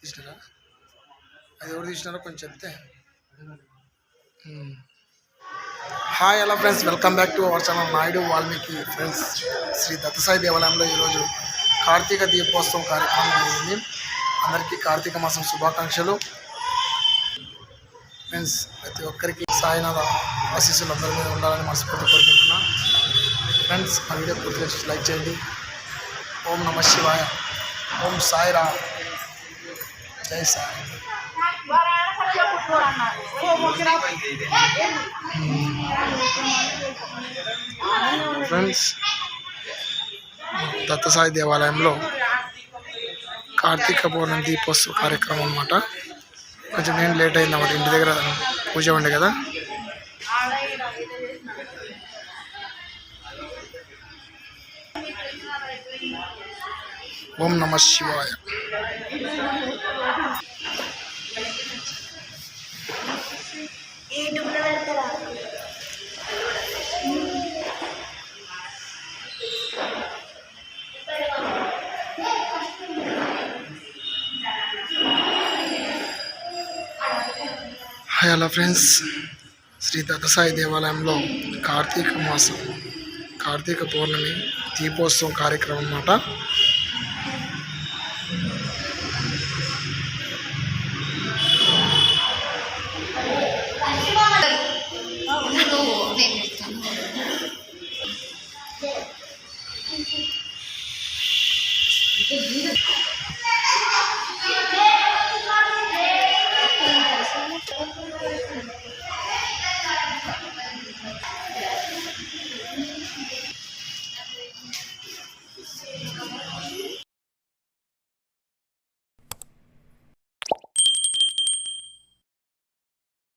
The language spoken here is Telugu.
తీసినారా? అది ఎవరు తీసినారో కొంచెం చెప్తే. Hi hello friends welcome back to our channel Naidu Valmiki friends Sri Dattasai దేవాలయంలో ఈరోజు కార్తీక దీపోత్సవం కార్యక్రమం జరిగింది. అందరికీ కార్తీక మాసం శుభాకాంక్షలు. ఫ్రెండ్స్ ప్రతి ఒక్కరికి సాయినాథ ఆశీస్సులు అందరి మీద ఉండాలని మనస్ఫూర్తి కోరుకుంటున్నా. ఫ్రెండ్స్ మా వీడియో పూర్తిగా లైక్ చేయండి. ఓం నమ శివాయ. ఓం సాయిరా జై సాయి. ఫ్రెండ్స్ దత్తసాయి దేవాలయంలో కార్తీక పౌర్ణమి దీపోత్సవ కార్యక్రమం అన్నమాట. కొంచెం నేను లేట్ అయింది అన్నమాట. ఇంటి దగ్గర పూజ ఉండే కదా. ఓం నమ శివాయ. Hi hello friends Sri Dattasai దేవాలయంలో కార్తీక మాసం కార్తీక పౌర్ణమి దీపోత్సవం కార్యక్రమం అన్నమాట. 你这一个